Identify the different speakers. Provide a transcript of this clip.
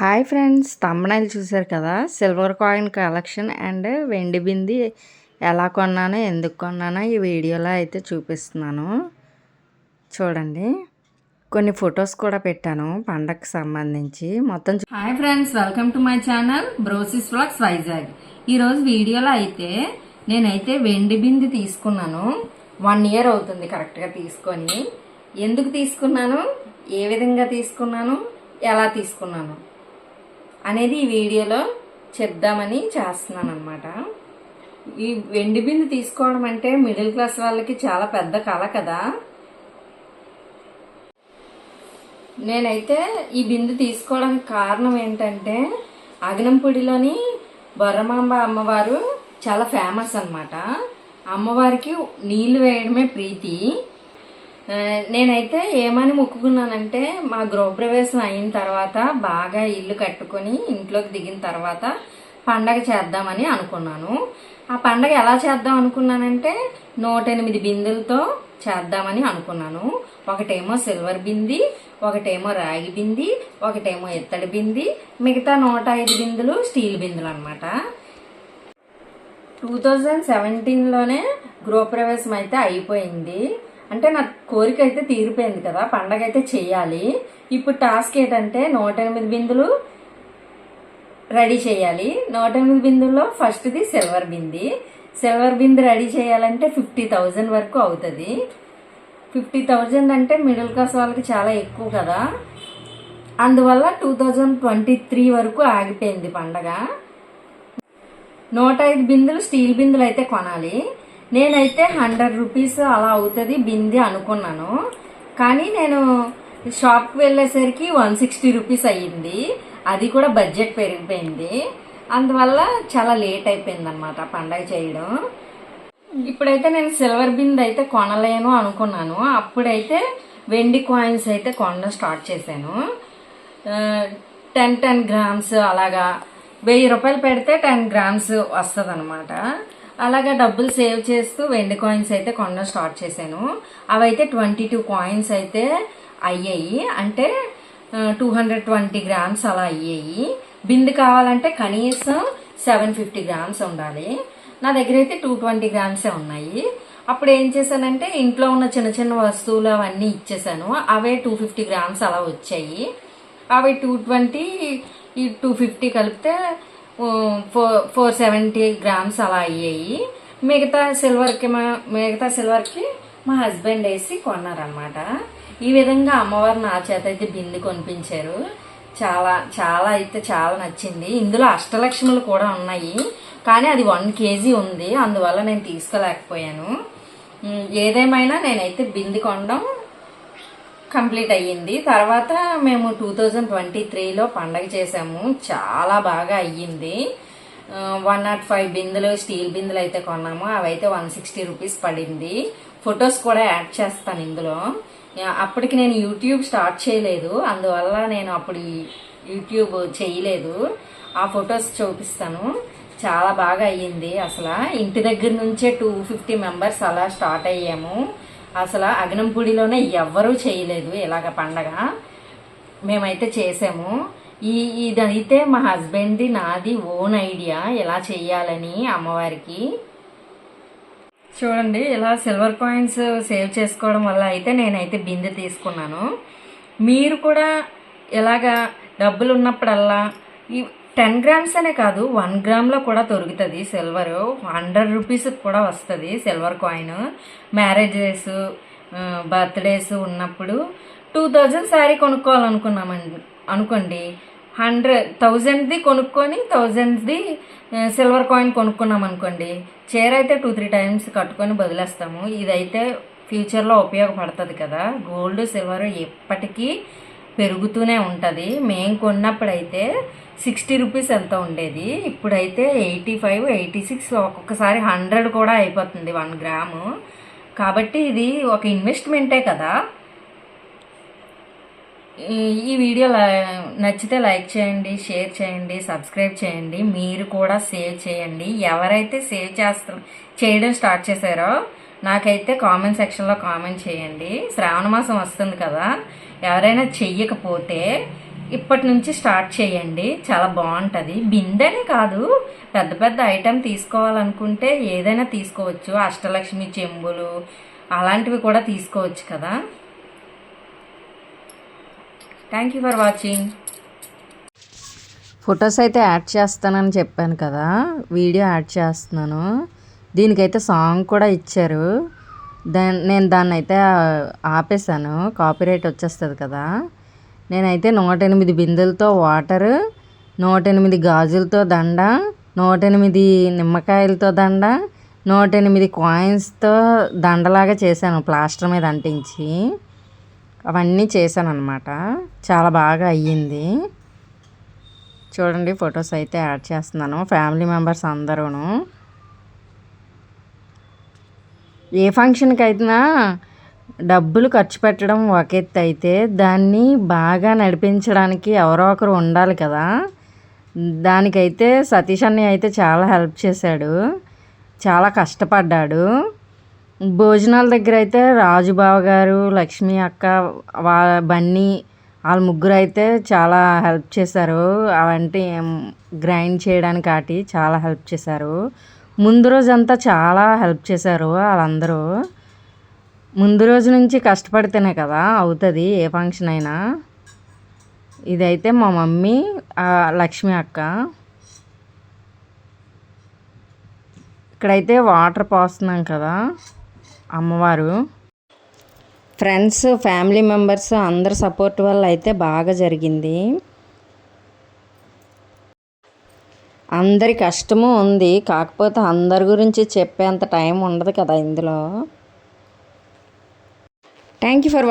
Speaker 1: hi friends తమ్మనాయిలు చూశారు కదా silver coin collection and వెండి బింది ఎలా కొన్నానో ఎందుకు కొన్నానో ఈ వీడియోలో అయితే చూపిస్తున్నాను చూడండి కొన్ని ఫొటోస్ కూడా పెట్టాను పండగకి సంబంధించి మొత్తం
Speaker 2: hi friends welcome to my channel బ్రోసిస్ ఫ్లాక్స్ వైజాగ్ ఈరోజు వీడియోలో అయితే నేనైతే వెండి బింది తీసుకున్నాను వన్ ఇయర్ అవుతుంది కరెక్ట్గా తీసుకొని ఎందుకు తీసుకున్నాను ఏ విధంగా తీసుకున్నాను ఎలా తీసుకున్నాను అనేది ఈ వీడియోలో చెప్దామని చేస్తున్నాను అనమాట ఈ వెండి బిందు తీసుకోవడం అంటే మిడిల్ క్లాస్ వాళ్ళకి చాలా పెద్ద కళ కదా నేనైతే ఈ బిందు తీసుకోవడానికి కారణం ఏంటంటే అగ్నంపూడిలోని బొర్రమాంబ అమ్మవారు చాలా ఫేమస్ అనమాట అమ్మవారికి నీళ్లు వేయడమే ప్రీతి నేనైతే ఏమని మొక్కుకున్నానంటే మా గృహప్రవేశం అయిన తర్వాత బాగా ఇల్లు కట్టుకొని ఇంట్లోకి దిగిన తర్వాత పండగ చేద్దామని అనుకున్నాను ఆ పండగ ఎలా చేద్దాం అనుకున్నానంటే నూట ఎనిమిది బిందులతో చేద్దామని అనుకున్నాను ఒకటేమో సిల్వర్ బింది ఒకటేమో రాగి బింది ఒకటేమో ఇత్తడి బింది మిగతా నూట ఐదు బిందులు స్టీల్ బిందులు అనమాట టూ థౌజండ్ సెవెంటీన్లోనే గృహప్రవేశం అయితే అయిపోయింది అంటే నా కోరిక అయితే తీరిపోయింది కదా పండగ అయితే చేయాలి ఇప్పుడు టాస్క్ ఏంటంటే నూట ఎనిమిది బిందులు రెడీ చేయాలి నూట ఎనిమిది బిందుల్లో ఫస్ట్ది silver bindi silver bindi ready చేయాలంటే ఫిఫ్టీ థౌజండ్ వరకు అవుతుంది ఫిఫ్టీ థౌజండ్ అంటే మిడిల్ క్లాస్ వాళ్ళకి చాలా ఎక్కువ కదా అందువల్ల టూ థౌజండ్ ట్వంటీ త్రీ వరకు ఆగిపోయింది పండగ నూట ఐదు బిందులు స్టీల్ బిందులు అయితే కొనాలి నేనైతే హండ్రెడ్ రూపీస్ అలా అవుతుంది బింది అనుకున్నాను కానీ నేను షాప్కి వెళ్ళేసరికి వన్ సిక్స్టీ రూపీస్ అయ్యింది అది కూడా బడ్జెట్ పెరిగిపోయింది అందువల్ల చాలా లేట్ అయిపోయింది అనమాట పండగ చేయడం ఇప్పుడైతే నేను సిల్వర్ బింది అయితే కొనలేను అనుకున్నాను అప్పుడైతే వెండి కాయిన్స్ అయితే కొనడం స్టార్ట్ చేశాను టెన్ టెన్ గ్రామ్స్ అలాగా వెయ్యి రూపాయలు పెడితే టెన్ గ్రామ్స్ వస్తుంది అనమాట అలాగా డబ్బులు సేవ్ చేస్తూ వెండి కాయిన్స్ అయితే కొనడం స్టార్ట్ చేశాను అవైతే ట్వంటీ టూ కాయిన్స్ అయితే అయ్యాయి అంటే టూ హండ్రెడ్ ట్వంటీ గ్రామ్స్ అలా అయ్యాయి బిందు కావాలంటే కనీసం సెవెన్ ఫిఫ్టీ గ్రామ్స్ ఉండాలి నా దగ్గర అయితే టూ ట్వంటీ గ్రామ్సే ఉన్నాయి అప్పుడు ఏం చేశానంటే ఇంట్లో ఉన్న చిన్న చిన్న వస్తువులు అవన్నీ ఇచ్చేసాను అవే టూ ఫిఫ్టీ గ్రామ్స్ అలా వచ్చాయి అవి టూ ట్వంటీ ఈ టూ ఫిఫ్టీ కలిపితే ఫోర్ ఫోర్ సెవెంటీ గ్రామ్స్ అలా అయ్యాయి మిగతా సిల్వర్కి మా మిగతా సిల్వర్కి మా హస్బెండ్ వేసి కొన్నారనమాట ఈ విధంగా అమ్మవారు నా చేత అయితే బిందు కొనిపించారు చాలా చాలా అయితే చాలా నచ్చింది ఇందులో అష్టలక్ష్ములు కూడా ఉన్నాయి కానీ అది వన్ కేజీ ఉంది అందువల్ల నేను తీసుకోలేకపోయాను ఏదేమైనా నేనైతే బింది కొనడం కంప్లీట్ అయ్యింది తర్వాత మేము టూ థౌజండ్ ట్వంటీ త్రీలో పండగ చేసాము చాలా బాగా అయ్యింది వన్ నాట్ ఫైవ్ బిందులు స్టీల్ బిందులు అయితే కొన్నాము అవైతే వన్ సిక్స్టీ రూపీస్ పడింది ఫొటోస్ కూడా యాడ్ చేస్తాను ఇందులో అప్పటికి నేను యూట్యూబ్ స్టార్ట్ చేయలేదు అందువల్ల నేను అప్పుడు యూట్యూబ్ చేయలేదు ఆ ఫొటోస్ చూపిస్తాను చాలా బాగా అయ్యింది అసలు ఇంటి దగ్గర నుంచే టూ ఫిఫ్టీ మెంబర్స్ అలా స్టార్ట్ అయ్యాము అసలు పొడిలోనే ఎవ్వరూ చేయలేదు ఇలాగ పండగ మేమైతే చేసాము ఈ ఇదైతే మా హస్బెండ్ది నాది ఓన్ ఐడియా ఎలా చేయాలని అమ్మవారికి చూడండి ఇలా సిల్వర్ కాయిన్స్ సేవ్ చేసుకోవడం వల్ల అయితే నేనైతే బిందె తీసుకున్నాను మీరు కూడా ఇలాగా డబ్బులు ఉన్నప్పుడల్లా టెన్ గ్రామ్స్ అనే కాదు వన్ గ్రామ్లో కూడా దొరుకుతుంది సిల్వర్ హండ్రెడ్ రూపీస్ కూడా వస్తుంది సిల్వర్ కాయిన్ మ్యారేజెస్ బర్త్డేస్ ఉన్నప్పుడు టూ థౌజండ్ శారీ కొనుక్కోవాలనుకున్నామండి అనుకోండి హండ్రెడ్ థౌజండ్ది కొనుక్కొని థౌజండ్ది సిల్వర్ కాయిన్ కొనుక్కున్నాం అనుకోండి చీర అయితే టూ త్రీ టైమ్స్ కట్టుకొని వదిలేస్తాము ఇదైతే ఫ్యూచర్లో ఉపయోగపడుతుంది కదా గోల్డ్ సిల్వర్ ఎప్పటికీ పెరుగుతూనే ఉంటుంది మేము కొన్నప్పుడైతే సిక్స్టీ రూపీస్ ఎంత ఉండేది ఇప్పుడైతే ఎయిటీ ఫైవ్ ఎయిటీ సిక్స్ ఒక్కొక్కసారి హండ్రెడ్ కూడా అయిపోతుంది వన్ గ్రాము కాబట్టి ఇది ఒక ఇన్వెస్ట్మెంటే కదా ఈ వీడియో నచ్చితే లైక్ చేయండి షేర్ చేయండి సబ్స్క్రైబ్ చేయండి మీరు కూడా సేవ్ చేయండి ఎవరైతే సేవ్ చేస్తారు చేయడం స్టార్ట్ చేశారో నాకైతే కామెంట్ సెక్షన్లో కామెంట్ చేయండి శ్రావణ మాసం వస్తుంది కదా ఎవరైనా చెయ్యకపోతే ఇప్పటి నుంచి స్టార్ట్ చేయండి చాలా బాగుంటుంది బిందెనే కాదు పెద్ద పెద్ద ఐటెం తీసుకోవాలనుకుంటే ఏదైనా తీసుకోవచ్చు అష్టలక్ష్మి చెంబులు అలాంటివి కూడా తీసుకోవచ్చు కదా thank you for watching
Speaker 1: photos అయితే యాడ్ చేస్తానని చెప్పాను కదా వీడియో యాడ్ చేస్తున్నాను దీనికైతే సాంగ్ కూడా ఇచ్చారు దాన్ని నేను దాన్ని అయితే ఆపేశాను కాపీరైట్ వచ్చేస్తుంది కదా నేనైతే నూట ఎనిమిది బిందెలతో వాటరు నూట ఎనిమిది గాజులతో దండ నూట ఎనిమిది నిమ్మకాయలతో దండ నూట ఎనిమిది కాయిన్స్తో దండలాగా చేశాను ప్లాస్టర్ మీద అంటించి అవన్నీ చేశాను అనమాట చాలా బాగా అయ్యింది చూడండి ఫొటోస్ అయితే యాడ్ చేస్తున్నాను ఫ్యామిలీ మెంబర్స్ అందరూను ఏ ఫంక్షన్కి అయినా డబ్బులు ఖర్చు పెట్టడం ఒక ఎత్తు అయితే దాన్ని బాగా నడిపించడానికి ఎవరో ఒకరు ఉండాలి కదా దానికైతే సతీష్ అన్నయ్య అయితే చాలా హెల్ప్ చేశాడు చాలా కష్టపడ్డాడు భోజనాల దగ్గర అయితే రాజుబావ గారు లక్ష్మి అక్క వా బన్నీ వాళ్ళ ముగ్గురు అయితే చాలా హెల్ప్ చేశారు అవంటే గ్రైండ్ చేయడానికి ఆటి చాలా హెల్ప్ చేశారు ముందు రోజంతా చాలా హెల్ప్ చేశారు వాళ్ళందరూ ముందు రోజు నుంచి కష్టపడితేనే కదా అవుతుంది ఏ ఫంక్షన్ అయినా ఇదైతే మా మమ్మీ లక్ష్మి అక్క ఇక్కడైతే వాటర్ పోస్తున్నాం కదా అమ్మవారు ఫ్రెండ్స్ ఫ్యామిలీ మెంబర్స్ అందరి సపోర్ట్ వల్ల అయితే బాగా జరిగింది అందరి కష్టము ఉంది కాకపోతే అందరి గురించి చెప్పేంత టైం ఉండదు కదా ఇందులో థ్యాంక్ యూ ఫర్